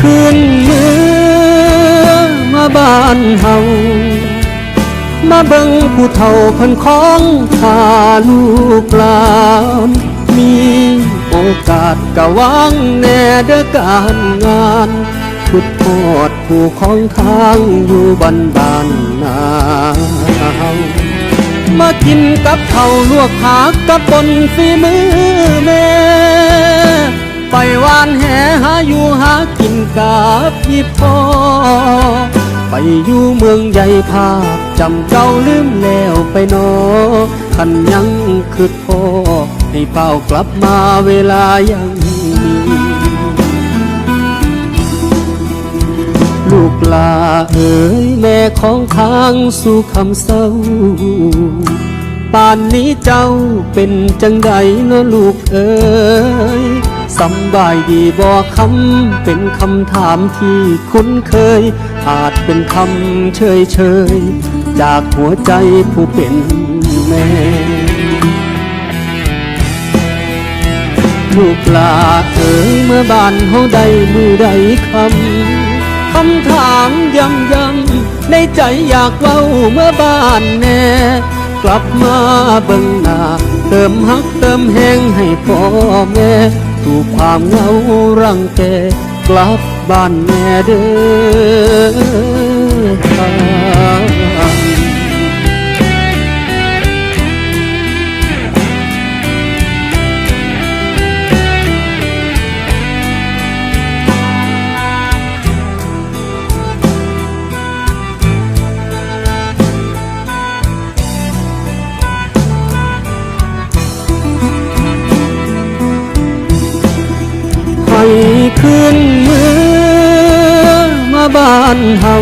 คืนเมื่อมาบ้านเฮามาเบิ่งผู้เฒ่าเพิ่นของพาลูกหลานมีโอกาสกะวางแน่เด้อการงานพุดทอดผู้ของทางอยู่บ้านบ้านนาเฮามากินกับเข้าลวกผักกับปนฝีมือแม่ กินกับพี่พ่อไปอยู่เมืองใหญ่ภาพจำเจ้าลืมแล้วไปนอขันยังคือพ่อให้เป้ากลับมาเวลายังมีลูกลาเอ๋ยแม่ของทางสู่คำเศร้าป่านนี้เจ้าเป็นจังใดเนอะลูกเอ๋ย สำบายดีบ่คำเป็นคำถามที่คุ้นเคย อาจเป็นคำเฉยเฉยจากหัวใจผู้เป็นแม่ลูกลาเอ๋ยเมื่อบ้านเฮาใดมือใดคำคำถามย้ำย้ำในใจอยากเว้าเมื่อบ้านแน่กลับมาเบิ่งหน้าเติมฮักเติมแห้งให้พ่อแม่ ถูกความเหงารังแกกลับบ้านแม่เด้อ ให้คืนเมื่อมาบ้านเฮา